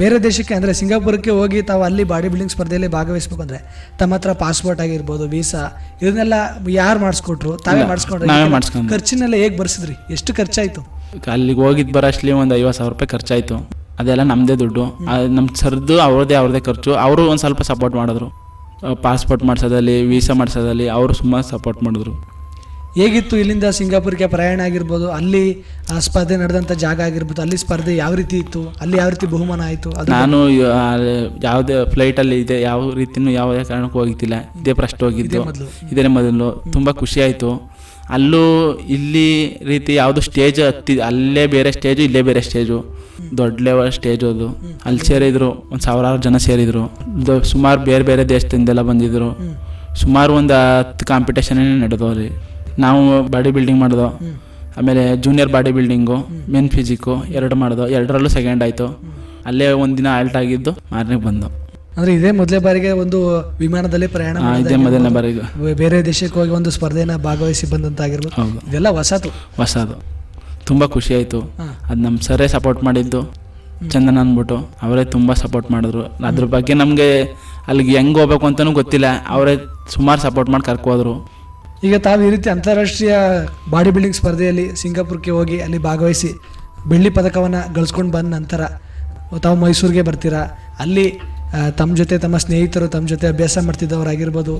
ಬೇರೆ ದೇಶಕ್ಕೆ ಅಂದರೆ ಸಿಂಗಾಪುರಕ್ಕೆ ಹೋಗಿ ತಾವು ಅಲ್ಲಿ ಬಾಡಿ ಬಿಲ್ಡಿಂಗ್ ಸ್ಪರ್ಧೆಯಲ್ಲಿ ಭಾಗವಹಿಸ್ಬೇಕು ಅಂದರೆ ತಮ್ಮ ಹತ್ರ ಪಾಸ್ಪೋರ್ಟ್ ಆಗಿರ್ಬೋದು ವೀಸಾ ಇದನ್ನೆಲ್ಲ ಯಾರು ಮಾಡಿಸ್ಕೊಟ್ರು? ತಾವೇ ಮಾಡಿಸ್ಕೊಂಡ್ರೆ. ಖರ್ಚಿನೆಲ್ಲ ಹೇಗೆ ಬರ್ಸಿದ್ರಿ? ಎಷ್ಟು ಖರ್ಚಾಯಿತು? ಅಲ್ಲಿಗೆ ಹೋಗಿದ್ದು ಅಷ್ಟೇ ಒಂದು ಐವತ್ತು ಸಾವಿರ ರೂಪಾಯಿ ಖರ್ಚಾಯಿತು. ಅದೆಲ್ಲ ನಮ್ಮದೇ ದುಡ್ಡು. ನಮ್ಮ ಸರ್ದು ಅವ್ರದ್ದೇ ಅವ್ರದ್ದೇ ಖರ್ಚು. ಅವರು ಒಂದು ಸ್ವಲ್ಪ ಸಪೋರ್ಟ್ ಮಾಡಿದ್ರು. ಪಾಸ್ಪೋರ್ಟ್ ಮಾಡಿಸೋದಲ್ಲಿ ವೀಸಾ ಮಾಡಿಸೋದಲ್ಲಿ ಅವರು ಸುಮಾರು ಸಪೋರ್ಟ್ ಮಾಡಿದ್ರು. ಹೇಗಿತ್ತು ಇಲ್ಲಿಂದ ಸಿಂಗಾಪುರ್ಗೆ ಪ್ರಯಾಣ ಆಗಿರ್ಬೋದು? ಅಲ್ಲಿ ಆ ಸ್ಪರ್ಧೆ ನಡೆದಂಥ ಜಾಗ ಆಗಿರ್ಬೋದು. ಅಲ್ಲಿ ಸ್ಪರ್ಧೆ ಯಾವ ರೀತಿ ಇತ್ತು? ಅಲ್ಲಿ ಯಾವ ರೀತಿ ಬಹುಮಾನ ಆಯಿತು? ನಾನು ಯಾವುದೇ ಫ್ಲೈಟಲ್ಲಿ ಇದೆ ಯಾವ ರೀತಿಯೂ ಯಾವುದೇ ಕಾರಣಕ್ಕೂ ಹೋಗಿದ್ದಿಲ್ಲ. ಇದೇ ಫಸ್ಟ್ ಹೋಗಿದ್ದು. ಇದರ ಇದೇ ಮೊದಲು. ತುಂಬ ಖುಷಿ ಆಯಿತು. ಅಲ್ಲೂ ಇಲ್ಲಿ ರೀತಿ ಯಾವುದು ಸ್ಟೇಜ್ ಹತ್ತಿ, ಅಲ್ಲೇ ಬೇರೆ ಸ್ಟೇಜು ಇಲ್ಲೇ ಬೇರೆ ಸ್ಟೇಜು ದೊಡ್ಡ ಲೆವೆಲ್ ಸ್ಟೇಜ್ ಅದು. ಅಲ್ಲಿ ಸೇರಿದ್ರು, ಒಂದು ಸಾವಿರಾರು ಜನ ಸೇರಿದ್ರು. ಸುಮಾರು ಬೇರೆ ಬೇರೆ ದೇಶದಿಂದೆಲ್ಲ ಬಂದಿದ್ರು. ಸುಮಾರು ಒಂದು ಹತ್ತು ಕಾಂಪಿಟೇಷನ್ ನಡೆದವ್ರಿ ನಾವು ಬಾಡಿ ಬಿಲ್ಡಿಂಗ್ ಮಾಡಿದೋ, ಆಮೇಲೆ junior body building men physique ಎರಡು ಮಾಡಿದೋ. ಎರಡರಲ್ಲೂ ಸೆಕೆಂಡ್ ಆಯಿತು. ಅಲ್ಲೇ ಒಂದಿನ ಆಲ್ಟ್ ಆಗಿದ್ದು ಮಾರನೇ ಬಂದು. ಅಂದ್ರೆ ಇದೇ ಮೊದಲೇ ಬಾರಿಗೆ ಒಂದು ವಿಮಾನದಲ್ಲಿ ಪ್ರಯಾಣ ಆ, ಇದೇ ಮೊದಲನೇ ಬಾರಿಗೆ. ಬೇರೆ ದೇಶಕ್ಕೆ ಹೋಗಿ ಒಂದು ಸ್ಪರ್ಧೆನ ಭಾಗವಹಿಸಿ ಬಂದಂತಾಗಿರ್ಬೋದು. ಹೌದು. ಇದೆಲ್ಲ ಹೊಸತು. ಹೊಸದು. ತುಂಬ ಖುಷಿ ಆಯಿತು. ಹಾ. ಅದು ನಮ್ಮ ಸರೇ ಸಪೋರ್ಟ್ ಮಾಡಿದ್ದು. ಚಂದನ ಅಂದ್ಬಿಟ್ಟು. ಅವರೇ ತುಂಬ ಸಪೋರ್ಟ್ ಮಾಡಿದ್ರು. ಅದ್ರ ಬಗ್ಗೆ ನಮಗೆ ಅಲ್ಲಿಗೆ ಹೆಂಗೆ ಹೋಗ್ಬೇಕು ಅಂತಲೂ ಗೊತ್ತಿಲ್ಲ. ಅವರೇ ಸುಮಾರು ಸಪೋರ್ಟ್ ಮಾಡಿ ಕರ್ಕೋದ್ರು. ಈಗ ತಾವು ಈ ರೀತಿ ಅಂತಾರಾಷ್ಟ್ರೀಯ ಬಾಡಿ ಬಿಲ್ಡಿಂಗ್ ಸ್ಪರ್ಧೆಯಲ್ಲಿ ಸಿಂಗಾಪುರ್ಗೆ ಹೋಗಿ ಅಲ್ಲಿ ಭಾಗವಹಿಸಿ ಬೆಳ್ಳಿ ಪದಕವನ್ನು ಗಳಿಸ್ಕೊಂಡು ಬಂದ ನಂತರ ತಾವು ಮೈಸೂರಿಗೆ ಬರ್ತೀರಾ? ಅಲ್ಲಿ ತಮ್ಮ ಜೊತೆ ತಮ್ಮ ಸ್ನೇಹಿತರು ತಮ್ಮ ಜೊತೆ ಅಭ್ಯಾಸ ಮಾಡ್ತಿದ್ದವರಾಗಿರ್ಬೋದು.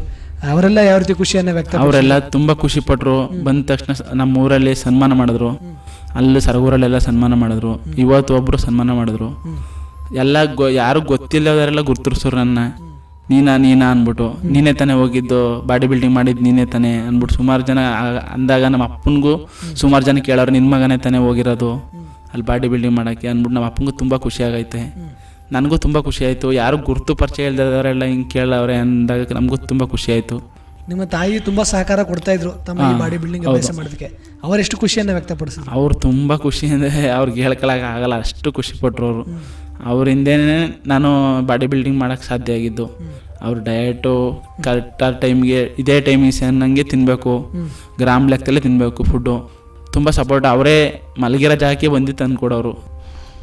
ಅವರೆಲ್ಲ ಯಾವ ರೀತಿ ಖುಷಿಯನ್ನು ವ್ಯಕ್ತ ಅವರೆಲ್ಲ ತುಂಬ ಖುಷಿ ಪಟ್ಟರು ಬಂದ ತಕ್ಷಣ ನಮ್ಮ ಊರಲ್ಲಿ ಸನ್ಮಾನ ಮಾಡಿದ್ರು. ಅಲ್ಲಿ ಸರಗೂರಲ್ಲೆಲ್ಲ ಸನ್ಮಾನ ಮಾಡಿದ್ರು. ಇವತ್ತು ಒಬ್ಬರು ಸನ್ಮಾನ ಮಾಡಿದ್ರು. ಎಲ್ಲ ಗೊ ಯಾರು ಗೊತ್ತಿಲ್ಲದವರೆಲ್ಲ ಗುರ್ತಿರ್ಸೋರು ನನ್ನ. ನೀನಾ ನೀನಾ ಅಂದ್ಬಿಟ್ಟು. ನೀನೇ ತಾನೇ ಹೋಗಿದ್ದು ಬಾಡಿ ಬಿಲ್ಡಿಂಗ್ ಮಾಡಿದ್ದು ನೀನೇ ತಾನೇ ಅಂದ್ಬಿಟ್ಟು ಸುಮಾರು ಜನ ಅಂದಾಗ ನಮ್ಮ ಅಪ್ಪನಿಗೂ ಸುಮಾರು ಜನ ಕೇಳೋರು ನಿನ್ನ ಮಗನೇ ತಾನೇ ಹೋಗಿರೋದು. ಅಲ್ಲಿ ಬಾಡಿ ಬಿಲ್ಡಿಂಗ್ ಮಾಡೋಕ್ಕೆ ಅಂದ್ಬಿಟ್ಟು ನಮ್ಮ ಅಪ್ಪನಿಗೂ ತುಂಬ ಖುಷಿ ಆಗೈತೆ. ನನಗೂ ತುಂಬ ಖುಷಿಯಾಯಿತು ಯಾರು ಗುರುತು ಪರಿಚಯ ಇಲ್ದವರೆಲ್ಲ ಹಿಂಗೆ ಕೇಳವ್ರೆ ಅಂದಾಗ ನಮಗೂ ತುಂಬ ಖುಷಿ ಆಯಿತು. ನಿಮ್ಮ ತಾಯಿ ತುಂಬಾ ಸಹಕಾರ ಕೊಡ್ತಾ ಇದ್ರು ತಮ್ಮ ಈ ಬಾಡಿ ಬಿಲ್ಡಿಂಗ್ ಅಭ್ಯಾಸ ಮಾಡೋದಕ್ಕೆ ಅವರೆಷ್ಟು ಖುಷಿಯನ್ನು ವ್ಯಕ್ತಪಡಿಸಿದ್ರು? ಅವ್ರು ತುಂಬ ಖುಷಿ ಅಂದರೆ ಅವ್ರಿಗೆ ಹೇಳ್ಕೊಳಕ್ಕೆ ಆಗಲ್ಲ ಅಷ್ಟು ಖುಷಿ ಪಟ್ಟರು ಅವರು. ಅವರಿಂದೇನೆ ನಾನು ಬಾಡಿ ಬಿಲ್ಡಿಂಗ್ ಮಾಡೋಕ್ಕೆ ಸಾಧ್ಯ ಆಗಿದ್ದು. ಅವ್ರ ಡಯಟು ಕರೆಕ್ಟಾದ ಟೈಮ್ಗೆ ಇದೇ ಟೈಮಿಗೆ ಸೇರಿನಂಗೆ ತಿನ್ನಬೇಕು ಗ್ರಾಮ್ ಲೆಕ್ಕದಲ್ಲೇ ತಿನ್ನಬೇಕು ಫುಡ್ಡು ತುಂಬ ಸಪೋರ್ಟ್ ಅವರೇ ಮಲಗಿರೋ ಜಾಗಕ್ಕೆ ಬಂದು ಅಂದ್ಕೊಡೋರು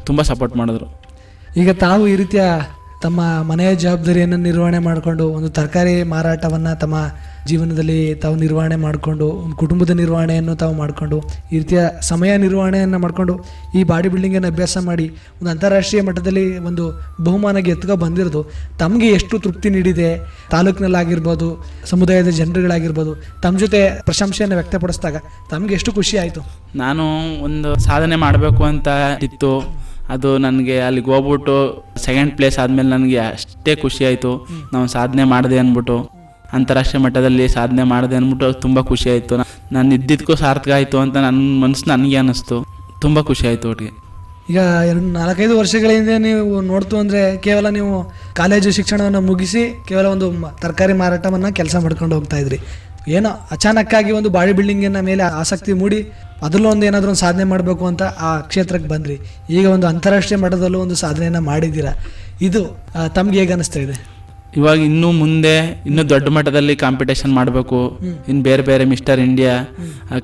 ತುಂಬ ಸಪೋರ್ಟ್ ಮಾಡಿದ್ರು. ಈಗ ತಾವು ಈ ರೀತಿಯ ತಮ್ಮ ಮನೆಯ ಜವಾಬ್ದಾರಿಯನ್ನು ನಿರ್ವಹಣೆ ಮಾಡಿಕೊಂಡು ಒಂದು ತರಕಾರಿ ಮಾರಾಟವನ್ನು ತಮ್ಮ ಜೀವನದಲ್ಲಿ ತಾವು ನಿರ್ವಹಣೆ ಮಾಡಿಕೊಂಡು, ಒಂದು ಕುಟುಂಬದ ನಿರ್ವಹಣೆಯನ್ನು ತಾವು ಮಾಡಿಕೊಂಡು, ಈ ರೀತಿಯ ಸಮಯ ನಿರ್ವಹಣೆಯನ್ನು ಮಾಡಿಕೊಂಡು ಈ ಬಾಡಿ ಬಿಲ್ಡಿಂಗನ್ನು ಅಭ್ಯಾಸ ಮಾಡಿ ಒಂದು ಅಂತಾರಾಷ್ಟ್ರೀಯ ಮಟ್ಟದಲ್ಲಿ ಒಂದು ಬಹುಮಾನ ಎತ್ಕೊ ಬಂದಿರೋದು, ತಮಗೆ ಎಷ್ಟು ತೃಪ್ತಿ ನೀಡಿದೆ, ತಾಲೂಕಿನಲ್ಲಾಗಿರ್ಬೋದು, ಸಮುದಾಯದ ಜನರುಗಳಾಗಿರ್ಬೋದು ತಮ್ಮ ಜೊತೆ ಪ್ರಶಂಸೆಯನ್ನು ವ್ಯಕ್ತಪಡಿಸಿದಾಗ ತಮಗೆ ಎಷ್ಟು ಖುಷಿ ಆಯಿತು? ನಾನು ಒಂದು ಸಾಧನೆ ಮಾಡಬೇಕು ಅಂತ ಇತ್ತು. ಅದು ನನಗೆ ಅಲ್ಲಿಗೆ ಹೋಗ್ಬಿಟ್ಟು ಸೆಕೆಂಡ್ ಪ್ಲೇಸ್ ಆದಮೇಲೆ ನನಗೆ ಅಷ್ಟೇ ಖುಷಿ ಆಯಿತು. ನಾವು ಸಾಧನೆ ಮಾಡಿದೆ ಅಂದ್ಬಿಟ್ಟು ಅಂತಾರಾಷ್ಟ್ರೀಯ ಮಟ್ಟದಲ್ಲಿ ಸಾಧನೆ ಮಾಡಿದೆ ಅಂದ್ಬಿಟ್ಟು ತುಂಬ ಖುಷಿ ಆಯಿತು. ನಾನು ಇದ್ದಿದ್ದಕ್ಕೂ ಸಾರ್ಥಕ ಆಯಿತು ಅಂತ ನನ್ನ ಮನಸ್ಸು ನನಗೆ ಅನ್ನಿಸ್ತು ತುಂಬ ಖುಷಿ ಆಯಿತು ಒಟ್ಟಿಗೆ ಈಗ ಎರಡು ನಾಲ್ಕೈದು ವರ್ಷಗಳ ಹಿಂದೆ ನೀವು ನೋಡ್ತು ಅಂದರೆ ಕೇವಲ ನೀವು ಕಾಲೇಜು ಶಿಕ್ಷಣವನ್ನು ಮುಗಿಸಿ ಕೇವಲ ಒಂದು ತರಕಾರಿ ಮಾರಾಟವನ್ನು ಕೆಲಸ ಮಾಡ್ಕೊಂಡು ಹೋಗ್ತಾ ಇದ್ರಿ. ಏನೋ ಅಚಾನಕ್ಕಾಗಿ ಒಂದು ಬಾಡಿ ಬಿಲ್ಡಿಂಗಿನ ಮೇಲೆ ಆಸಕ್ತಿ ಮೂಡಿ ಅದರಲ್ಲೂ ಒಂದು ಏನಾದರೂ ಒಂದು ಸಾಧನೆ ಮಾಡಬೇಕು ಅಂತ ಆ ಕ್ಷೇತ್ರಕ್ಕೆ ಬಂದ್ರಿ. ಈಗ ಒಂದು ಅಂತಾರಾಷ್ಟ್ರೀಯ ಮಟ್ಟದಲ್ಲೂ ಒಂದು ಸಾಧನೆಯನ್ನು ಮಾಡಿದ್ದೀರಾ? ಇದು ತಮ್ಗೆ ಹೇಗೆ ಅನಿಸ್ತಾ ಇದೆ? ಇವಾಗ ಇನ್ನೂ ಮುಂದೆ ಇನ್ನೂ ದೊಡ್ಡ ಮಟ್ಟದಲ್ಲಿ ಕಾಂಪಿಟೇಷನ್ ಮಾಡಬೇಕು. ಇನ್ನು ಬೇರೆ ಬೇರೆ ಮಿಸ್ಟರ್ ಇಂಡಿಯಾ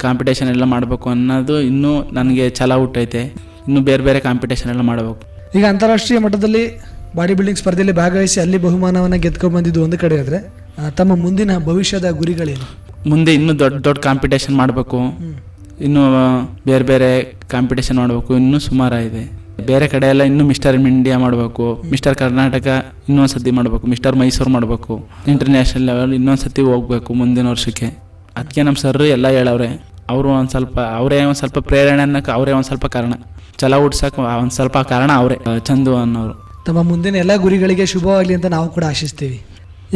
ಕಾಂಪಿಟೇಷನ್ ಎಲ್ಲ ಮಾಡಬೇಕು ಅನ್ನೋದು ಇನ್ನೂ ನನಗೆ ಛಲ ಹುಟ್ಟೈತೆ. ಇನ್ನೂ ಬೇರೆ ಬೇರೆ ಕಾಂಪಿಟೇಷನ್ ಎಲ್ಲ ಮಾಡಬೇಕು. ಈಗ ಅಂತಾರಾಷ್ಟ್ರೀಯ ಮಟ್ಟದಲ್ಲಿ ಬಾಡಿ ಬಿಲ್ಡಿಂಗ್ ಸ್ಪರ್ಧೆಯಲ್ಲಿ ಭಾಗವಹಿಸಿ ಅಲ್ಲಿ ಬಹುಮಾನವನ್ನು ಗೆದ್ಕೊಂಡು ಬಂದಿದ್ದು ಒಂದು ಕಡೆ ಆದರೆ ತಮ್ಮ ಮುಂದಿನ ಭವಿಷ್ಯದ ಗುರಿಗಳೇನು? ಮುಂದೆ ಇನ್ನೂ ದೊಡ್ಡ ದೊಡ್ಡ ಕಾಂಪಿಟೇಷನ್ ಮಾಡಬೇಕು. ಇನ್ನೂ ಬೇರೆ ಬೇರೆ ಕಾಂಪಿಟೇಷನ್ ಮಾಡಬೇಕು. ಇನ್ನೂ ಸುಮಾರು ಇದೆ. ಬೇರೆ ಕಡೆ ಎಲ್ಲ ಇನ್ನೂ ಮಿಸ್ಟರ್ ಇಂಡಿಯಾ ಮಾಡಬೇಕು. ಮಿಸ್ಟರ್ ಕರ್ನಾಟಕ ಇನ್ನೊಂದು ಸತಿ ಮಾಡಬೇಕು. ಮಿಸ್ಟರ್ ಮೈಸೂರು ಮಾಡಬೇಕು. ಇಂಟರ್ನ್ಯಾಷನಲ್ ಲೆವೆಲ್ ಇನ್ನೊಂದು ಸತಿ ಹೋಗ್ಬೇಕು ಮುಂದಿನ ವರ್ಷಕ್ಕೆ. ಅದಕ್ಕೆ ನಮ್ಮ ಸರ್ ಎಲ್ಲ ಹೇಳವ್ರೆ ಅವರು ಒಂದು ಸ್ವಲ್ಪ ಅವರೇ ಒಂದು ಸ್ವಲ್ಪ ಪ್ರೇರಣೆ ಅನ್ನೋಕೆ ಅವರೇ ಒಂದು ಸ್ವಲ್ಪ ಕಾರಣ. ಛಲ ಹುಡ್ಸಕ್ಕೆ ಒಂದು ಸ್ವಲ್ಪ ಕಾರಣ ಅವರೇ ಚಂದು ಅನ್ನೋರು. ತಮ್ಮ ಮುಂದಿನ ಎಲ್ಲ ಗುರಿಗಳಿಗೆ ಶುಭವಾಗಲಿ ಅಂತ ನಾವು ಕೂಡ ಆಶಿಸ್ತೀವಿ.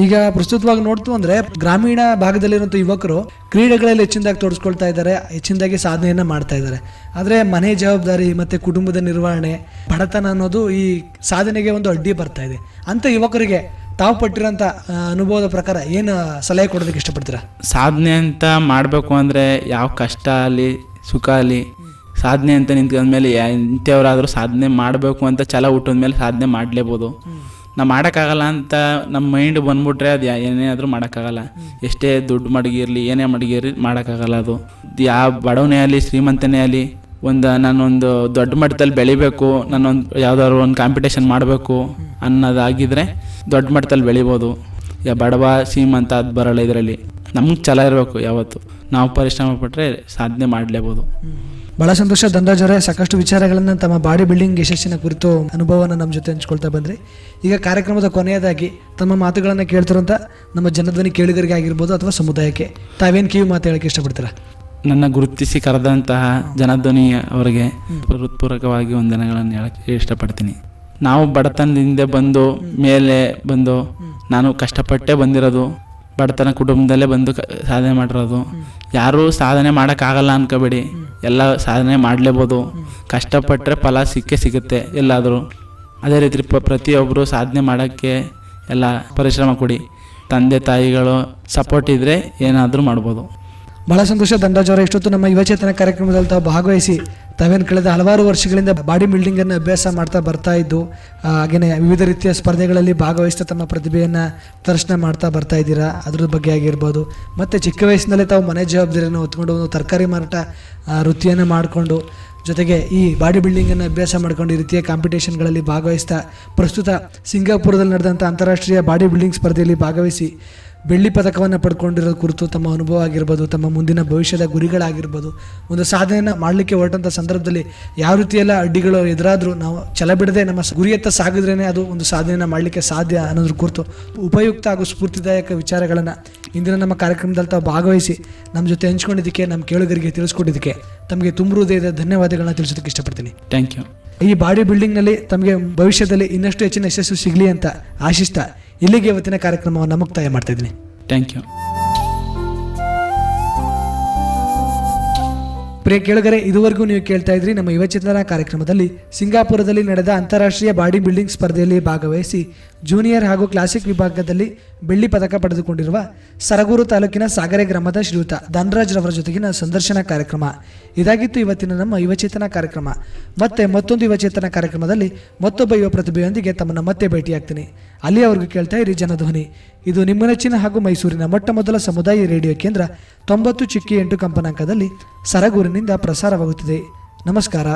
ಈಗ ಪ್ರಸ್ತುತವಾಗಿ ನೋಡ್ತು ಅಂದ್ರೆ ಗ್ರಾಮೀಣ ಭಾಗದಲ್ಲಿರುವಂಥ ಯುವಕರು ಕ್ರೀಡೆಗಳಲ್ಲಿ ಹೆಚ್ಚಿನದಾಗಿ ತೋರಿಸ್ಕೊಳ್ತಾ ಇದ್ದಾರೆ ಹೆಚ್ಚಿನದಾಗಿ ಸಾಧನೆಯನ್ನು ಮಾಡ್ತಾ ಇದ್ದಾರೆ. ಆದರೆ ಮನೆ ಜವಾಬ್ದಾರಿ ಮತ್ತು ಕುಟುಂಬದ ನಿರ್ವಹಣೆ ಬಡತನ ಅನ್ನೋದು ಈ ಸಾಧನೆಗೆ ಒಂದು ಅಡ್ಡಿ ಬರ್ತಾ ಇದೆ. ಅಂಥ ಯುವಕರಿಗೆ ತಾವು ಪಟ್ಟಿರೋಂಥ ಅನುಭವದ ಪ್ರಕಾರ ಏನು ಸಲಹೆ ಕೊಡೋದಕ್ಕೆ ಇಷ್ಟಪಡ್ತೀರಾ? ಸಾಧನೆ ಅಂತ ಮಾಡಬೇಕು ಅಂದರೆ ಯಾವ ಕಷ್ಟ ಆಗಲಿ ಸುಖ ಆಗಲಿ ಸಾಧನೆ ಅಂತ ನಿಂತ್ಕೊಂಡ್ಮೇಲೆ ಇಂಥವ್ರಾದರೂ ಸಾಧನೆ ಮಾಡಬೇಕು ಅಂತ ಛಲ ಹುಟ್ಟಿದ್ಮೇಲೆ ಸಾಧನೆ ಮಾಡಲೇಬೋದು. ನಾವು ಮಾಡೋಕ್ಕಾಗಲ್ಲ ಅಂತ ನಮ್ಮ ಮೈಂಡ್ ಬಂದ್ಬಿಟ್ರೆ ಅದು ಏನೇ ಆದರೂ ಮಾಡೋಕ್ಕಾಗಲ್ಲ. ಎಷ್ಟೇ ದುಡ್ಡು ಮಡಗಿರಲಿ ಏನೇ ಮಡಗಿರಲಿ ಮಾಡೋಕ್ಕಾಗಲ್ಲ ಅದು. ಯಾವ ಬಡವನೇ ಆಗಲಿ, ಶ್ರೀಮಂತನೇ ಆಗಲಿ, ಒಂದು ನಾನೊಂದು ದೊಡ್ಡ ಮಟ್ಟದಲ್ಲಿ ಬೆಳಿಬೇಕು, ನಾನೊಂದು ಯಾವ್ದಾದ್ರು ಒಂದು ಕಾಂಪಿಟೇಷನ್ ಮಾಡಬೇಕು ಅನ್ನೋದಾಗಿದ್ದರೆ ದೊಡ್ಡ ಮಟ್ಟದಲ್ಲಿ ಬೆಳಿಬೋದು. ಯಾ ಬಡವ, ಶ್ರೀಮಂತ ಅದು ಬರಲ್ಲ ಇದರಲ್ಲಿ. ನಮ್ಗೆ ಛಲ ಇರಬೇಕು ಯಾವತ್ತು. ನಾವು ಪರಿಶ್ರಮ ಪಟ್ಟರೆ ಸಾಧನೆ ಮಾಡಲೇಬೋದು. ಬಹಳ ಸಂತೋಷ ಅವರೇ ಸಾಕಷ್ಟು ವಿಚಾರಗಳನ್ನು ತಮ್ಮ ಬಾಡಿ ಬಿಲ್ಡಿಂಗ್ ಯಶಸ್ಸಿನ ಕುರಿತು ಅನುಭವವನ್ನು ನಮ್ಮ ಜೊತೆ ಹಂಚ್ಕೊಳ್ತಾ ಬಂದ್ರಿ. ಈಗ ಕಾರ್ಯಕ್ರಮದ ಕೊನೆಯದಾಗಿ ತಮ್ಮ ಮಾತುಗಳನ್ನು ಕೇಳ್ತಿರೋಂಥ ನಮ್ಮ ಜನಧ್ವನಿ ಕೇಳುಗರಿಗೆ ಆಗಿರ್ಬೋದು ಅಥವಾ ಸಮುದಾಯಕ್ಕೆ. ತಾವೇನು ಕಿವಿ ಮಾತು ಹೇಳಕ್ಕೆ ಇಷ್ಟಪಡ್ತೀರಾ? ನನ್ನ ಗುರುತಿಸಿ ಕರೆದಂತಹ ಜನಧ್ವನಿ ಅವರಿಗೆ ಹೃತ್ಪೂರ್ವಕವಾಗಿ ವಂದನೆಗಳನ್ನು ಹೇಳಕ್ಕೆ ಇಷ್ಟಪಡ್ತೀನಿ. ನಾವು ಬಡತನದಿಂದ ಬಂದು ಮೇಲೆ ಬಂದು ನಾನು ಕಷ್ಟಪಟ್ಟೆ ಬಂದಿರೋದು. ಬಡತನ ಕುಟುಂಬದಲ್ಲೇ ಬಂದು ಕ- ಸಾಧನೆ ಮಾಡಿರೋದು. ಯಾರೂ ಸಾಧನೆ ಮಾಡೋಕ್ಕಾಗಲ್ಲ ಅನ್ಕೋಬೇಡಿ. ಎಲ್ಲ ಸಾಧನೆ ಮಾಡಲೇಬೋದು. ಕಷ್ಟಪಟ್ಟರೆ ಫಲ ಸಿಕ್ಕೇ ಸಿಗುತ್ತೆ ಎಲ್ಲಾದರೂ. ಅದೇ ರೀತಿ ಪ ಪ್ರತಿಯೊಬ್ಬರು ಸಾಧನೆ ಮಾಡೋಕ್ಕೆ ಎಲ್ಲ ಪರಿಶ್ರಮ ಕೊಡಿ. ತಂದೆ ತಾಯಿಗಳು ಸಪೋರ್ಟ್ ಇದ್ದರೆ ಏನಾದರೂ ಮಾಡ್ಬೋದು. ಬಹಳ ಸಂತೋಷ. ದಂಡಾಜವರ ಇಷ್ಟೊತ್ತು ನಮ್ಮ ಯುವಚೇತನ ಕಾರ್ಯಕ್ರಮದಲ್ಲಿ ತಾವು ಭಾಗವಹಿಸಿ ತಾವೇನು ಕಳೆದ ಹಲವಾರು ವರ್ಷಗಳಿಂದ ಬಾಡಿ ಬಿಲ್ಡಿಂಗನ್ನು ಅಭ್ಯಾಸ ಮಾಡ್ತಾ ಬರ್ತಾ ಇದ್ದು ಹಾಗೆಯೇ ವಿವಿಧ ರೀತಿಯ ಸ್ಪರ್ಧೆಗಳಲ್ಲಿ ಭಾಗವಹಿಸ್ತಾ ತಮ್ಮ ಪ್ರತಿಭೆಯನ್ನು ಪ್ರದರ್ಶನ ಮಾಡ್ತಾ ಬರ್ತಾ ಇದ್ದೀರಾ? ಅದ್ರ ಬಗ್ಗೆ ಆಗಿರ್ಬೋದು. ಮತ್ತು ಚಿಕ್ಕ ವಯಸ್ಸಿನಲ್ಲೇ ತಾವು ಮನೆ ಜವಾಬ್ದಾರಿಯನ್ನು ಹೊತ್ಕೊಂಡು ಒಂದು ತರಕಾರಿ ಮಾರಾಟ ವೃತ್ತಿಯನ್ನು ಮಾಡಿಕೊಂಡು, ಜೊತೆಗೆ ಈ ಬಾಡಿ ಬಿಲ್ಡಿಂಗನ್ನು ಅಭ್ಯಾಸ ಮಾಡ್ಕೊಂಡು ಈ ರೀತಿಯ ಕಾಂಪಿಟೇಷನ್ಗಳಲ್ಲಿ ಭಾಗವಹಿಸ್ತಾ ಪ್ರಸ್ತುತ ಸಿಂಗಾಪುರದಲ್ಲಿ ನಡೆದಂಥ ಅಂತಾರಾಷ್ಟ್ರೀಯ ಬಾಡಿ ಬಿಲ್ಡಿಂಗ್ ಸ್ಪರ್ಧೆಯಲ್ಲಿ ಭಾಗವಹಿಸಿ ಬೆಳ್ಳಿ ಪದಕವನ್ನು ಪಡ್ಕೊಂಡಿರೋ ಕುರಿತು ತಮ್ಮ ಅನುಭವ ಆಗಿರ್ಬೋದು, ತಮ್ಮ ಮುಂದಿನ ಭವಿಷ್ಯದ ಗುರಿಗಳಾಗಿರ್ಬೋದು, ಒಂದು ಸಾಧನೆಯನ್ನು ಮಾಡಲಿಕ್ಕೆ ಹೊರಟಂಥ ಸಂದರ್ಭದಲ್ಲಿ ಯಾವ ರೀತಿಯೆಲ್ಲ ಅಡ್ಡಿಗಳು ಎದುರಾದರೂ ನಾವು ಛಲ ಬಿಡದೆ ನಮ್ಮ ಗುರಿಯತ್ತ ಸಾಗಿದ್ರೇ ಅದು ಒಂದು ಸಾಧನೆಯನ್ನು ಮಾಡಲಿಕ್ಕೆ ಸಾಧ್ಯ ಅನ್ನೋದ್ರ ಕುರಿತು ಉಪಯುಕ್ತ ಹಾಗೂ ಸ್ಫೂರ್ತಿದಾಯಕ ವಿಚಾರಗಳನ್ನು ಇಂದಿನ ನಮ್ಮ ಕಾರ್ಯಕ್ರಮದಲ್ಲಿ ತಾವು ಭಾಗವಹಿಸಿ ನಮ್ಮ ಜೊತೆ ಹಂಚ್ಕೊಂಡಿದ್ದಕ್ಕೆ, ನಮ್ಮ ಕೇಳುಗರಿಗೆ ತಿಳಿಸ್ಕೊಟ್ಟಿದ್ದಕ್ಕೆ ತಮಗೆ ತುಂಬ ಹೃದಯದ ಧನ್ಯವಾದಗಳನ್ನ ತಿಳಿಸೋದಕ್ಕೆ ಇಷ್ಟಪಡ್ತೀನಿ. ಥ್ಯಾಂಕ್ ಯು ಈ ಬಾಡಿ ಬಿಲ್ಡಿಂಗ್ನಲ್ಲಿ ತಮಗೆ ಭವಿಷ್ಯದಲ್ಲಿ ಇನ್ನಷ್ಟು ಹೆಚ್ಚಿನ ಯಶಸ್ಸು ಸಿಗಲಿ ಅಂತ ಆಶಿಸ್ತಾ ಇಲ್ಲಿಗೆ ಇವತ್ತಿನ ಕಾರ್ಯಕ್ರಮವನ್ನು ಮುಕ್ತಾಯ ಮಾಡ್ತಾ ಇದ್ದೀನಿ. ಥ್ಯಾಂಕ್ ಯು ಪ್ರಿಯ ಕೇಳುಗರೆ ಇದುವರೆಗೂ ನೀವು ಕೇಳ್ತಾ ಇದ್ರಿ ನಮ್ಮ ಯುವಚೇತನ ಕಾರ್ಯಕ್ರಮದಲ್ಲಿ ಸಿಂಗಾಪುರದಲ್ಲಿ ನಡೆದ ಅಂತಾರಾಷ್ಟ್ರೀಯ ಬಾಡಿ ಬಿಲ್ಡಿಂಗ್ ಸ್ಪರ್ಧೆಯಲ್ಲಿ ಭಾಗವಹಿಸಿ ಜೂನಿಯರ್ ಹಾಗೂ ಕ್ಲಾಸಿಕ್ ವಿಭಾಗದಲ್ಲಿ ಬೆಳ್ಳಿ ಪದಕ ಪಡೆದುಕೊಂಡಿರುವ ಸರಗೂರು ತಾಲೂಕಿನ ಸಾಗರೆ ಗ್ರಾಮದ ಶ್ರೀಯುತ ಧನರಾಜ್ ರವರ ಜೊತೆಗಿನ ಸಂದರ್ಶನ ಕಾರ್ಯಕ್ರಮ. ಇದಾಗಿತ್ತು ಇವತ್ತಿನ ನಮ್ಮ ಯುವಚೇತನ ಕಾರ್ಯಕ್ರಮ. ಮತ್ತೆ ಮತ್ತೊಂದು ಯುವಚೇತನ ಕಾರ್ಯಕ್ರಮದಲ್ಲಿ ಮತ್ತೊಬ್ಬ ಯುವ ಪ್ರತಿಭೆಯೊಂದಿಗೆ ತಮ್ಮನ್ನು ಮತ್ತೆ ಭೇಟಿಯಾಗ್ತೀನಿ. ಅಲ್ಲಿಯವರೆಗೂ ಕೇಳ್ತಾ ಇರಿ ಜನಧ್ವನಿ. ಇದು ನಿಮ್ಮ ನೆಚ್ಚಿನ ಹಾಗೂ ಮೈಸೂರಿನ ಮೊಟ್ಟ ಮೊದಲ ಸಮುದಾಯ ರೇಡಿಯೋ ಕೇಂದ್ರ ತೊಂಬತ್ತು ಚಿಕ್ಕಿ ಎಂಟು ಕಂಪನಾಂಕದಲ್ಲಿ ಸರಗೂರಿನಿಂದ ಪ್ರಸಾರವಾಗುತ್ತಿದೆ. ನಮಸ್ಕಾರ.